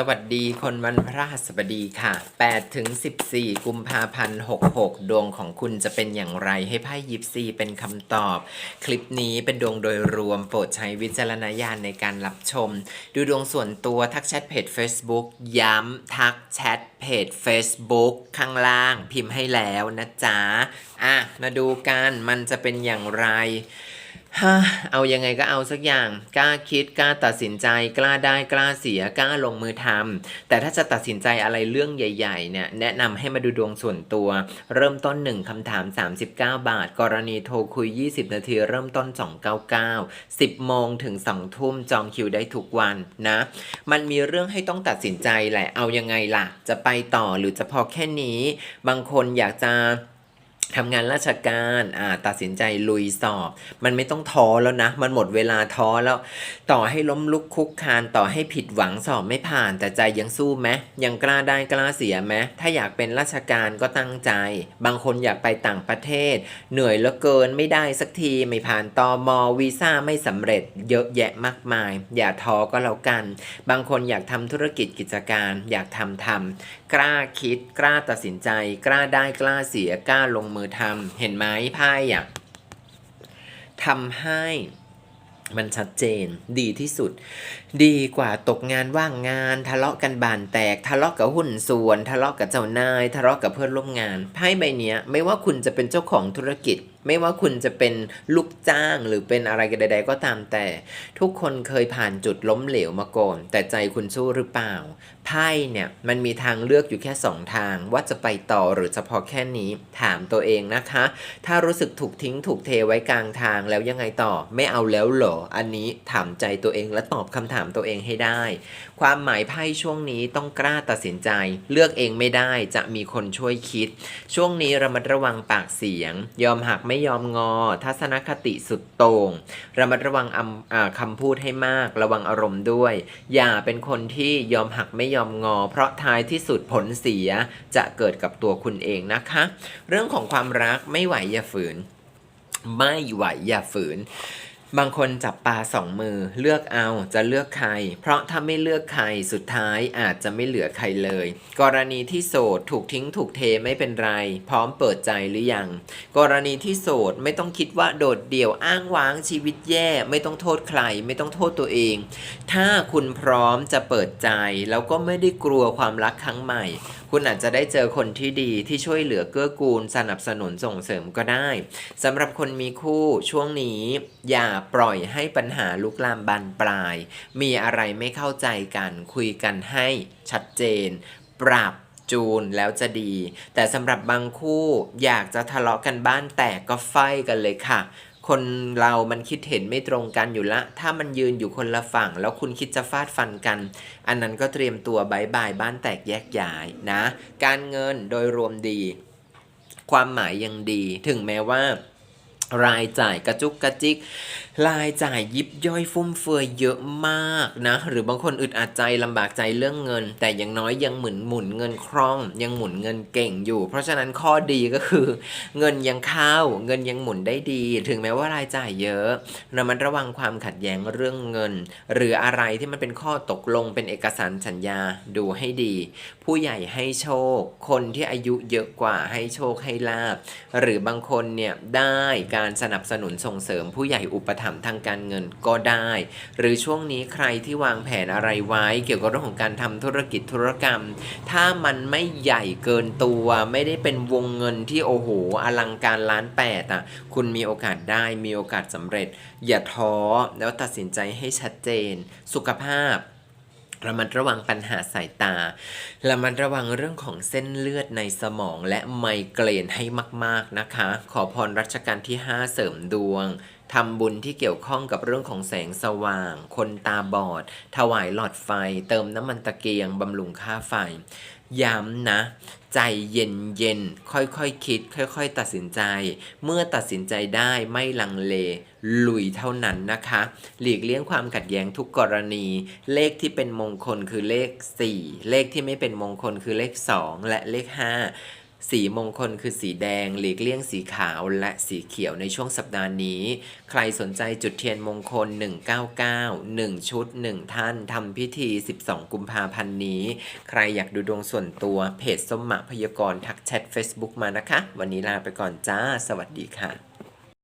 สวัสดีคนวันพระหัสบดีค่ะ8ถึง14 กุมภาพันธ์66 ดวงของคุณจะเป็นอย่างไรให้ไพ่ยิปซีเป็นคำตอบ คลิปนี้เป็นดวงโดยรวมโปรดใช้วิจารณญาณในการรับชม ดูดวงส่วนตัวทักแชทเพจ Facebook ย้ำทักแชทเพจ Facebook ข้างล่างพิมพ์ให้แล้วนะจ๊ะ อะ มาดูกันมันจะเป็นอย่างไร ฮ่าเอายังไงก็เอาสักอย่าง กล้าคิดกล้าตัดสินใจ กล้าได้กล้าเสียกล้าลงมือทำแต่ถ้าจะตัดสินใจอะไรเรื่องใหญ่ๆเนี่ยแนะนำให้มาดูดวงส่วนตัว เริ่มต้น 1คำถาม 39 บาท กรณีโทรคุย 20 นาที เริ่มต้น 299 10โมงถึง2ทุ่มจองคิวได้ทุกวันนะ มันมีเรื่องให้ต้องตัดสินใจแหละเอายังไงล่ะ จะไปต่อหรือจะพอแค่นี้ บางคนอยากจะ ทำงานราชการอ่าตัดสินใจลุยสอบ มันไม่ต้องท้อแล้วนะ มันหมดเวลาท้อแล้ว ต่อให้ล้มลุกคุกคานต่อให้ผิดหวังสอบไม่ผ่านแต่ใจยังสู้ไหมยังกล้าได้กล้าเสียไหมถ้าอยากเป็นราชการก็ตั้งใจ บางคนอยากไปต่างประเทศ เหนื่อยเหลือเกินไม่ได้สักทีไม่ผ่านตอมอวีซ่าไม่สำเร็จเยอะแยะมากมาย อย่าท้อก็แล้วกัน บางคนอยากทำธุรกิจกิจการ อยากทำทำกล้าคิดกล้าตัดสินใจ กล้าได้กล้าเสียกล้าลงมือทำเห็นไหมไพ่อะทำให้มันชัดเจนดีที่สุด ดีกว่าตกงานว่างงาน ทะเลาะกันบานแตก ทะเลาะกับหุ้นส่วน ทะเลาะกับเจ้านาย ทะเลาะกับเพื่อนร่วมงานไพ่ใบนี้ไม่ว่าคุณจะเป็นเจ้าของธุรกิจ ไม่ว่าคุณจะเป็นลูกจ้างหรือเป็นอะไรกันใด ๆ ก็ตามแต่ ทุกคนเคยผ่านจุดล้มเหลวมาก่อน แต่ใจคุณสู้หรือเปล่า ไพ่เนี่ยมันมีทางเลือกอยู่แค่สองทาง ว่าจะไปต่อหรือจะพอแค่นี้ถามตัวเองนะคะ ถ้ารู้สึกถูกทิ้งถูกเทไว้กลางทางแล้วยังไงต่อไม่เอาแล้วเหรออันนี้ถามใจตัวเองและตอบคำถามตัวเองให้ได้ ความหมายไพ่ช่วงนี้ต้องกล้าตัดสินใจ เลือกเองไม่ได้จะมีคนช่วยคิด ช่วงนี้ระมัดระวังปากเสียง ยอมหักไม่ยอมงอ ทัศนคติสุดโต่งระมัดระวังคำพูดให้มาก ระวังอารมณ์ด้วย อย่าเป็นคนที่ยอมหักไม่ยอมงอ เพราะท้ายที่สุดผลเสียจะเกิดกับตัวคุณเองนะคะ เรื่องของความรักไม่ไหวอย่าฝืน ไม่ไหวอย่าฝืน บางคนจับปลาสองมือเลือกเอาจะเลือกใคร เพราะถ้าไม่เลือกใครสุดท้ายอาจจะไม่เหลือใครเลย กรณีที่โสดถูกทิ้งถูกเทไม่เป็นไร พร้อมเปิดใจหรือยัง กรณีที่โสดไม่ต้องคิดว่าโดดเดี่ยวอ้างว้างชีวิตแย่ ไม่ต้องโทษใคร ไม่ต้องโทษตัวเอง ถ้าคุณพร้อมจะเปิดใจแล้วก็ไม่ได้กลัวความรักครั้งใหม่คุณอาจจะได้เจอคนที่ดีที่ช่วยเหลือเกื้อกูล สนับสนุนส่งเสริมก็ได้สำหรับคนมีคู่ช่วงนี้ อย่าปล่อยให้ปัญหาลุกลามบานปลาย มีอะไรไม่เข้าใจกันคุยกันให้ชัดเจน ปรับจูนแล้วจะดี แต่สำหรับบางคู่อยากจะทะเลาะกันบ้านแตกก็ไฟกันเลยค่ะ คนเรามันคิดเห็นไม่ตรงกันอยู่ละ ถ้ามันยืนอยู่คนละฝั่ง แล้วคุณคิดจะฟาดฟันกัน อันนั้นก็เตรียมตัวบายบายบ้านแตกแยกย้ายนะ การเงินโดยรวมดี ความหมายยังดี ถึงแม้ว่า รายจ่ายกระจุกกระจิก รายจ่ายยิบย่อยฟุ่มเฟือยเยอะมากนะ หรือบางคนอึดอัดใจลำบากใจเรื่องเงิน แต่อย่างน้อยยังหมุนหมุนเงินคล่อง ยังหมุนเงินเก่งอยู่ เพราะฉะนั้นข้อดีก็คือ เงินยังเข้า เงินยังหมุนได้ดี ถึงแม้ว่ารายจ่ายเยอะระมัดระวังความขัดแย้งเรื่องเงิน หรืออะไรที่มันเป็นข้อตกลงเป็นเอกสารสัญญาดูให้ดี ผู้ใหญ่ให้โชค คนที่อายุเยอะกว่าให้โชคให้ลาบหรือบางคนเนี่ยได้การสนับสนุนส่งเสริมผู้ใหญ่อุปถัมภ์ทางการเงินก็ได้ หรือช่วงนี้ใครที่วางแผนอะไรไว้ เกี่ยวกับเรื่องของการทำธุรกิจธุรกรรม ถ้ามันไม่ใหญ่เกินตัวไม่ได้เป็นวงเงินที่โอ้โหอลังการล้านแปดอะคุณมีโอกาสได้มีโอกาสสำเร็จ อย่าท้อแล้วตัดสินใจให้ชัดเจน สุขภาพ ระมัดระวังปัญหาสายตา ระมัดระวังเรื่องของเส้นเลือดในสมองและไมเกรนให้มาก ๆ นะคะ ขอพรรัชกาลที่ 5 เสริมดวง ทำบุญที่เกี่ยวข้องกับเรื่องของแสงสว่าง คนตาบอด ถวายหลอดไฟ เติมน้ำมันตะเกียงบำรุงค่าไฟ ย้ำนะ ใจเย็นเย็นค่อยๆคคิด ค่อยๆ ตัดสินใจ เมื่อตัดสินใจได้ไม่ลังเล ลุยเท่านั้นนะคะ หลีกเลี่ยงความขัดแย้งทุกกรณี เลขที่เป็นมงคลคือเลข 4 เลขที่ไม่เป็นมงคลคือเลข 2 และเลข 5 สีมงคลคือสีแดง หลีกเลี่ยงสีขาวและสีเขียวในช่วงสัปดาห์นี้ ใครสนใจจุดเทียนมงคล 199 1 ชุด 1 ท่านทำพิธี 12 กุมภาพันธ์นี้ ใครอยากดูดวงส่วนตัวเพจส้มหมะพยากรณ์ทักแชท Facebook มานะคะ วันนี้ลาไปก่อนจ้า สวัสดีค่ะ